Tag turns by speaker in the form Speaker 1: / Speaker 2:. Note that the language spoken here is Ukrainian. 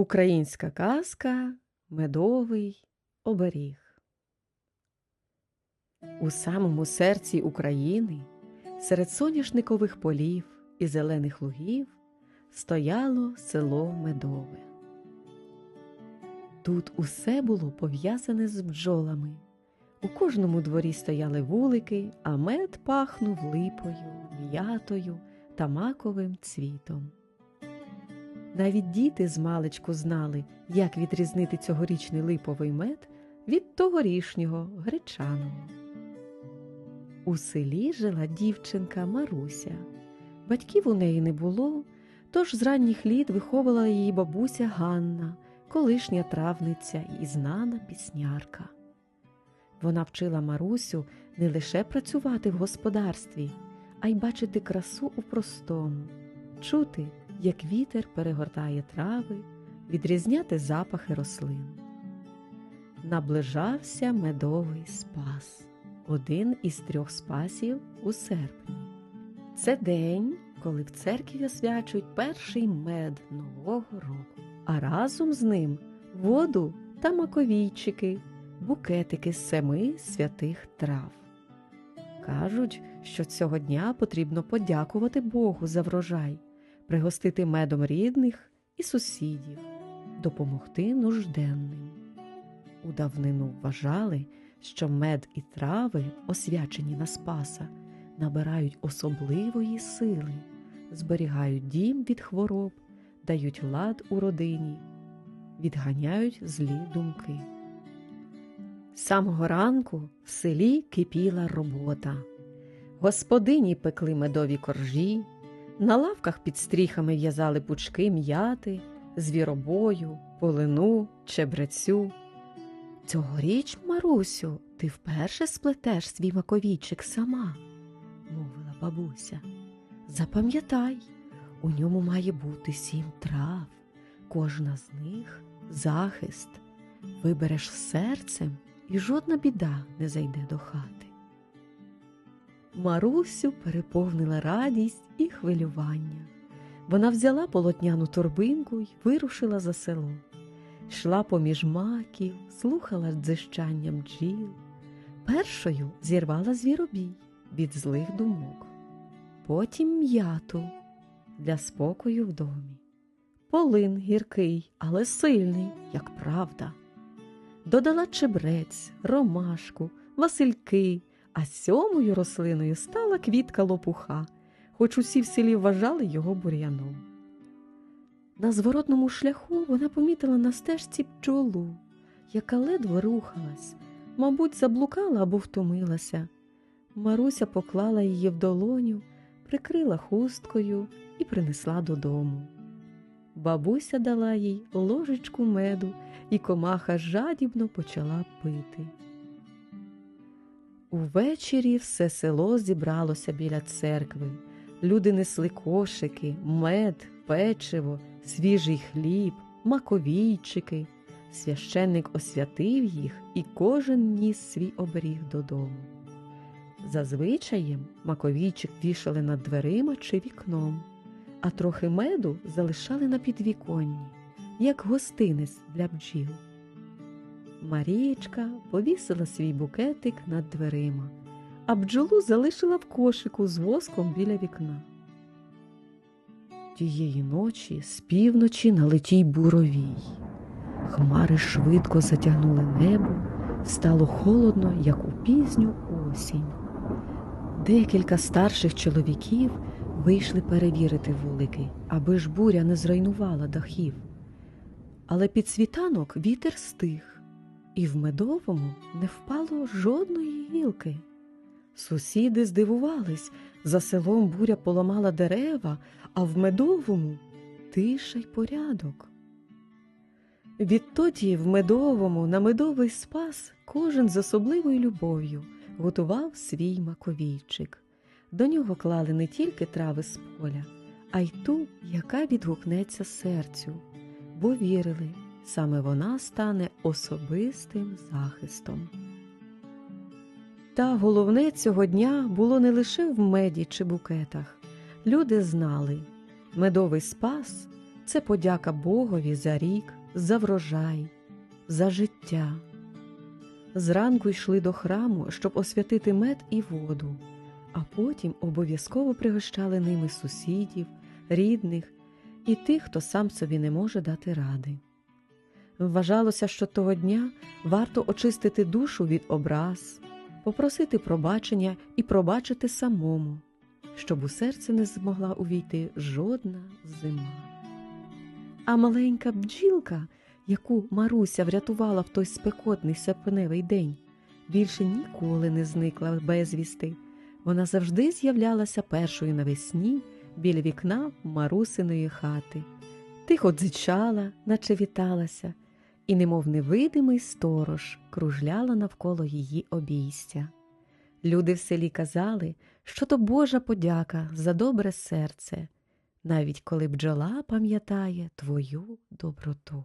Speaker 1: Українська казка Медовий оберіг. У самому серці України, серед соняшникових полів і зелених лугів, стояло село Медове. Тут усе було пов'язане з бджолами. У кожному дворі стояли вулики, а мед пахнув липою, м'ятою та маковим цвітом. Навіть діти з маличку знали, як відрізнити цьогорічний липовий мед від тогорішнього гречаного. У селі жила дівчинка Маруся. Батьків у неї не було, тож з ранніх літ виховувала її бабуся Ганна, колишня травниця і знана піснярка. Вона вчила Марусю не лише працювати в господарстві, а й бачити красу у простому, чути, як вітер перегортає трави, відрізняти запахи рослин. Наближався медовий спас, один із трьох спасів у серпні. Це день, коли в церкві освячують перший мед Нового року, а разом з ним воду та маковійчики, букетики з семи святих трав. Кажуть, що цього дня потрібно подякувати Богу за врожай пригостити медом рідних і сусідів, допомогти нужденним. У давнину вважали, що мед і трави, освячені на Спаса, набирають особливої сили, зберігають дім від хвороб, дають лад у родині, відганяють злі думки. З самого ранку в селі кипіла робота. Господині пекли медові коржі, на лавках під стріхами в'язали пучки м'яти, звіробою, полину, чебрецю. Цьогоріч, Марусю, ти вперше сплетеш свій маковійчик сама, мовила бабуся. Запам'ятай, у ньому має бути сім трав, кожна з них захист. Вибереш серцем, і жодна біда не зайде до хати. Марусю переповнила радість і хвилювання. Вона взяла полотняну торбинку й вирушила за село, йшла поміж маків, слухала дзищання бджіл. Першою зірвала звіробій від злих думок, потім м'яту для спокою в домі, полин гіркий, але сильний, як правда. Додала чебрець, ромашку, васильки а сьомою рослиною стала квітка лопуха, хоч усі в селі вважали його бур'яном. На зворотному шляху вона помітила на стежці пчолу, яка ледве рухалась, мабуть, заблукала або втомилася. Маруся поклала її в долоню, прикрила хусткою і принесла додому. Бабуся дала їй ложечку меду, і комаха жадібно почала пити. Увечері все село зібралося біля церкви. Люди несли кошики, мед, печиво, свіжий хліб, маковійчики. Священник освятив їх, і кожен ніс свій оберіг додому. Зазвичаєм маковійчик вішали над дверима чи вікном, а трохи меду залишали на підвіконні, як гостинець для бджіл. Марієчка повісила свій букетик над дверима, а бджолу залишила в кошику з воском біля вікна. Тієї ночі з півночі налетій буровій. Хмари швидко затягнули небо, стало холодно, як у пізню осінь. Декілька старших чоловіків вийшли перевірити вулики, аби ж буря не зруйнувала дахів. Але під світанок вітер стих і в медовому не впало жодної гілки. Сусіди здивувались, за селом буря поламала дерева, а в медовому тиша й порядок. Відтоді в медовому на медовий спас кожен з особливою любов'ю готував свій маковійчик. До нього клали не тільки трави з поля, а й ту, яка відгукнеться серцю, бо вірили, саме вона стане особистим захистом. Та головне цього дня було не лише в меді чи букетах. Люди знали, медовий спас це подяка Богові за рік, за врожай, за життя. Зранку йшли до храму, щоб освятити мед і воду, а потім обов'язково пригощали ними сусідів, рідних і тих, хто сам собі не може дати ради. Вважалося, що того дня варто очистити душу від образ, попросити пробачення і пробачити самому, щоб у серце не змогла увійти жодна зима. А маленька бджілка, яку Маруся врятувала в той спекотний серпневий день, більше ніколи не зникла безвісти. Вона завжди з'являлася першою навесні біля вікна Марусиної хати, тихо дзичала, наче віталася, і, немов невидимий сторож, кружляла навколо її обійстя. Люди в селі казали, що то Божа подяка за добре серце, навіть коли бджола пам'ятає твою доброту.